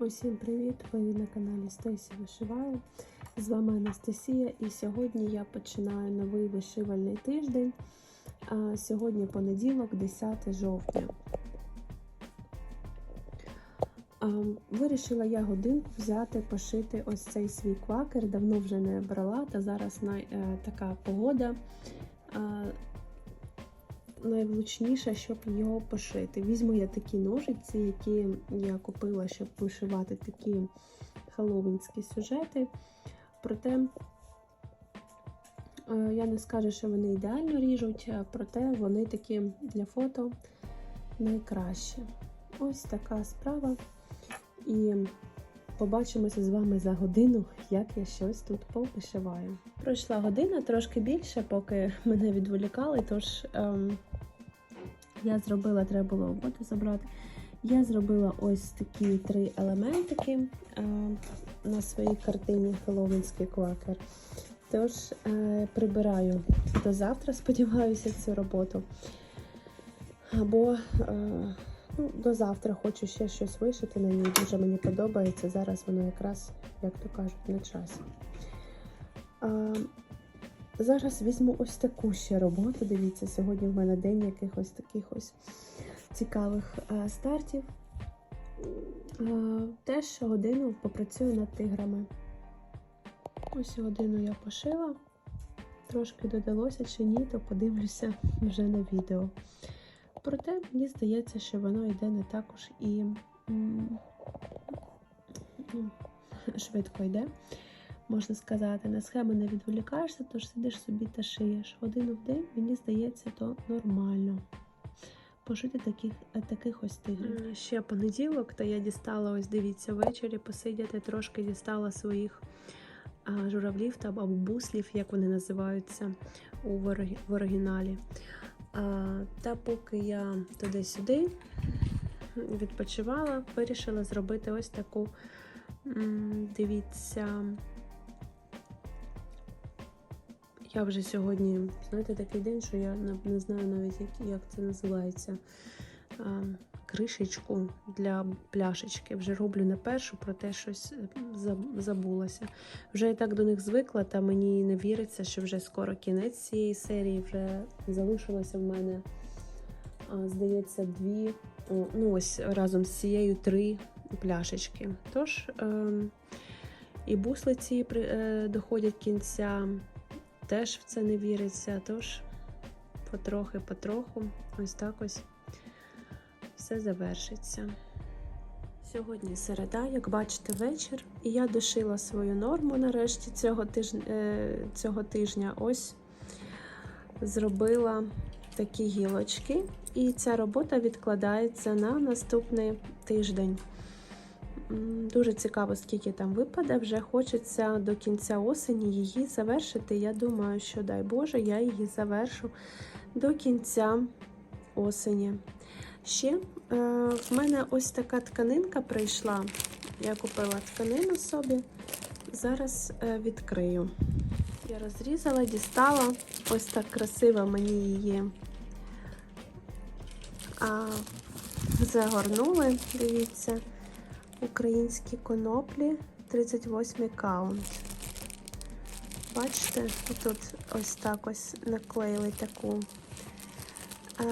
Усім привіт! Ви на каналі Стесі Вишиваю. З вами Анастасія, і сьогодні я починаю новий вишивальний тиждень. Сьогодні понеділок, 10 жовтня. Вирішила я годинку взяти, пошити ось цей свій квакер. Давно вже не брала, та зараз е, така погода. Найвлучніше, щоб його пошити. Візьму я такі ножиці, які я купила, щоб вишивати такі хеллоуінські сюжети. Проте е, я не скажу, що вони ідеально ріжуть, а проте вони такі для фото найкращі. Ось така справа. І побачимося з вами за годину, як я щось тут повишиваю. Пройшла година трошки більше, поки мене відволікали, тож ем, я зробила, треба було воду забрати. Я зробила ось такі три елементики е, на своїй картині Хеллоуінський квакер. Тож е, прибираю до завтра, сподіваюся, цю роботу. Або е, ну, до завтра хочу ще щось вишити на ній. Дуже мені подобається. Зараз воно якраз, як то кажуть, на часі. Е, Зараз візьму ось таку ще роботу. Дивіться, сьогодні в мене день якихось таких ось цікавих е, стартів. Е, теж годину попрацюю над тиграми. Ось годину я пошила. Трошки додалося чи ні, то подивлюся вже на відео. Проте, мені здається, що воно йде не також і швидко йде можна сказати, на схеми не відволікаєшся, тож сидиш собі та шиєш. Годину в день, мені здається, то нормально. Пошити таких таких ось тигрів. Ще понеділок, та я дістала, ось дивіться, ввечері посидіти, трошки дістала своїх журавлів та буслів, як вони називаються у в оригіналі. А, Та поки я туди-сюди відпочивала, вирішила зробити ось таку, дивіться, я вже сьогодні, знаєте, такий день, що я не знаю навіть, як, як це називається. Кришечку для пляшечки. Вже роблю не першу, проте щось забулася. Вже я так до них звикла, та мені не віриться, що вже скоро кінець цієї серії вже залишилося в мене, здається, дві, ну ось разом з цією три пляшечки. Тож е, і буслиці е, доходять кінця теж в це не віриться, тож потрохи-потроху, ось так ось все завершиться. Сьогодні середа, як бачите, вечір, і я дошила свою норму нарешті цього тижня, цього тижня. Ось зробила такі гілочки, і ця робота відкладається на наступний тиждень. Дуже цікаво, скільки там випаде. Вже хочеться до кінця осені її завершити. Я думаю, що, дай Боже, я її завершу до кінця осені. Ще е, в мене ось така тканинка прийшла. Я купила тканину собі. Зараз е, відкрию. Я розрізала, дістала, ось так красиво мені її а, загорнули, дивіться. Українські коноплі 38 каунт. Бачите, тут ось так ось наклеїли таку, е,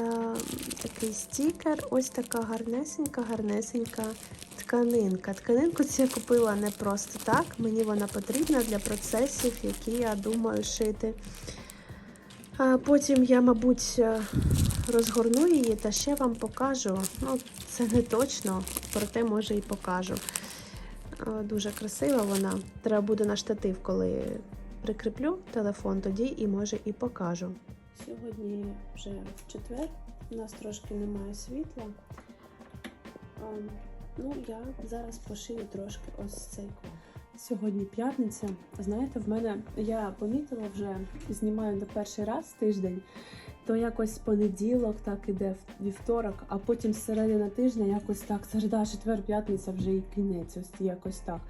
такий стікер, ось така гарнесенька, гарнесенька тканинка. Тканинку цю я купила не просто так, мені вона потрібна для процесів, які я думаю шити. А Потім я, мабуть, е, розгорну її та ще вам покажу. Ну, це не точно, проте може і покажу. Дуже красива вона. Треба буде на штатив, коли прикріплю телефон, тоді і може і покажу. Сьогодні вже четвер, у нас трошки немає світла. Ну, я зараз пошию трошки ось цей. Сьогодні п'ятниця. Знаєте, в мене я помітила вже знімаю на перший раз тиждень, то якось понеділок, так іде вівторок, а потім середина тижня якось так, середа, четвер, п'ятниця вже і кінець, ось якось так.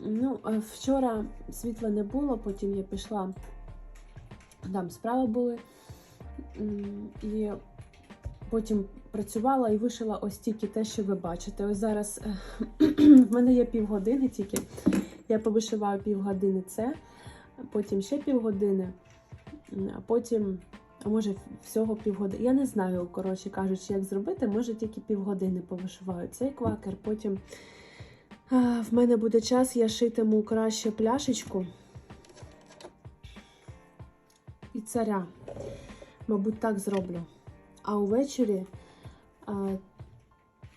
Ну, Вчора світла не було, потім я пішла, там справи були. І потім працювала і вишила ось тільки те, що ви бачите. Ось зараз е, в мене є півгодини тільки. Я повишиваю півгодини це, потім ще півгодини, а потім, а може, всього півгодини. Я не знаю, коротше кажучи, як зробити. Може, тільки півгодини повишиваю цей квакер. Потім а, в мене буде час, я шитиму краще пляшечку і царя. Мабуть, так зроблю. А увечері а,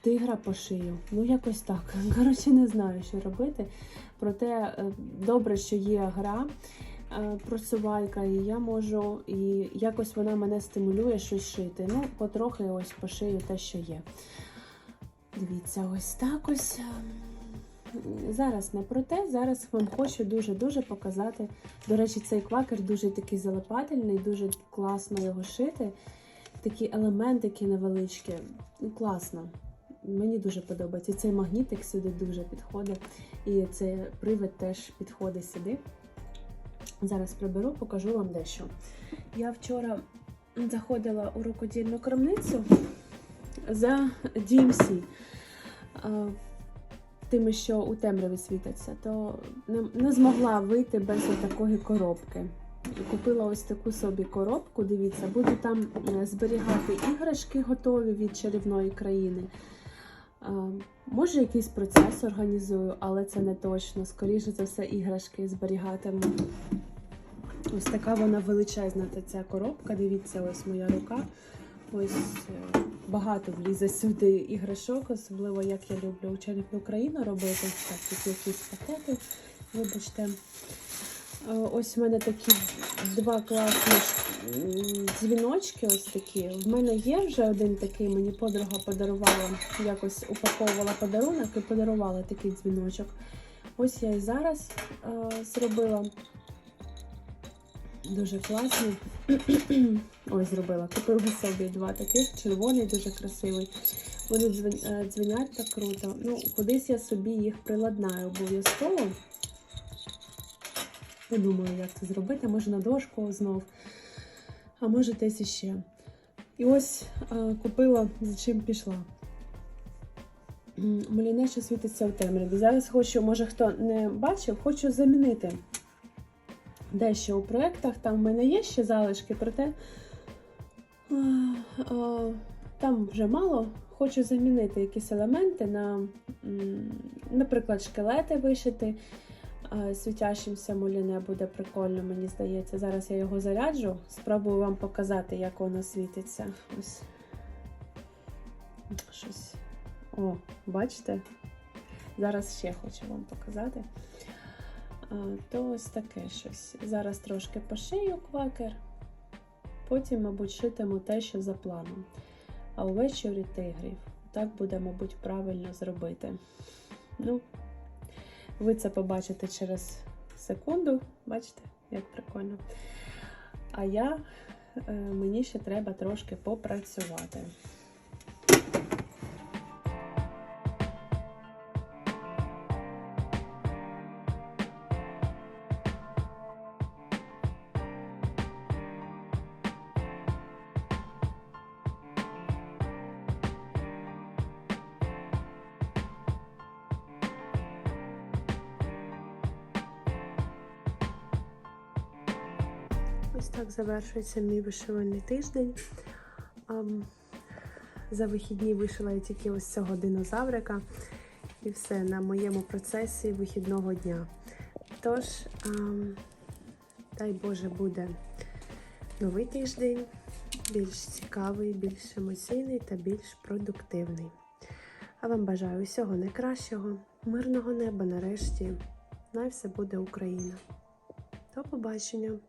тигра пошию. Ну, якось так. Коротше, не знаю, що робити. Проте е, добре, що є гра просувайка, і я можу, і якось вона мене стимулює щось шити. Ну, потрохи ось пошию те, що є. Дивіться, ось так ось. Зараз не про те, зараз вам хочу дуже-дуже показати. До речі, цей квакер дуже такий залипательний, дуже класно його шити. Такі елементики невеличкі. Ну, класно. Мені дуже подобається. Цей магнітик сюди дуже підходить. І цей привид теж підходить сюди. Зараз приберу, покажу вам дещо. Я вчора заходила у рукодільну крамницю за DMC. Тими, що у темряві світяться, то не, змогла вийти без такої коробки. Купила ось таку собі коробку. Дивіться, буду там е, зберігати іграшки готові від чарівної країни. Може, якийсь процес організую, але це не точно. Скоріше за все, іграшки зберігатиму. Ось така вона величезна та ця коробка. Дивіться, ось моя рука. Ось е, багато влізе сюди іграшок, особливо як я люблю у чарівну країну робити. Так, тут якісь пакети. Вибачте. Е, Ось в мене такі два класні дзвіночки. Ось такі. В мене є вже один такий, мені подруга подарувала, якось упаковувала подарунок і подарувала такий дзвіночок. Ось я і зараз е, зробила. Дуже класний. Ось зробила. Купила собі два таких, червоний, дуже красивий. Вони дзвен- дзвенять так круто. Ну, кудись я собі їх приладнаю обов'язково. Подумаю, як це зробити. Може на дошку знов, а може десь іще. І ось е, купила, за чим пішла. М, Муліне, що світиться в темряві. Зараз хочу, може хто не бачив, хочу замінити дещо у проєктах. Там в мене є ще залишки, проте а, а, там вже мало. Хочу замінити якісь елементи на, наприклад, шкелети вишити. Світящимся муліне буде прикольно, мені здається. Зараз я його заряджу. Спробую вам показати, як воно світиться. Ось. Щось. О, бачите? Зараз ще хочу вам показати. То ось таке щось. Зараз трошки пошию квакер, потім, мабуть, шитиму те, що за планом. А увечері тигрів. Так буде, мабуть, правильно зробити. Ну, ви це побачите через секунду. Бачите, як прикольно. А я, е, мені ще треба трошки попрацювати. Ось так завершується мій вишивальний тиждень. За вихідні вишила я тільки ось цього динозаврика. І все на моєму процесі вихідного дня. Тож, дай Боже, буде новий тиждень, більш цікавий, більш емоційний та більш продуктивний. А вам бажаю всього найкращого, мирного неба нарешті. Най все буде Україна. До побачення!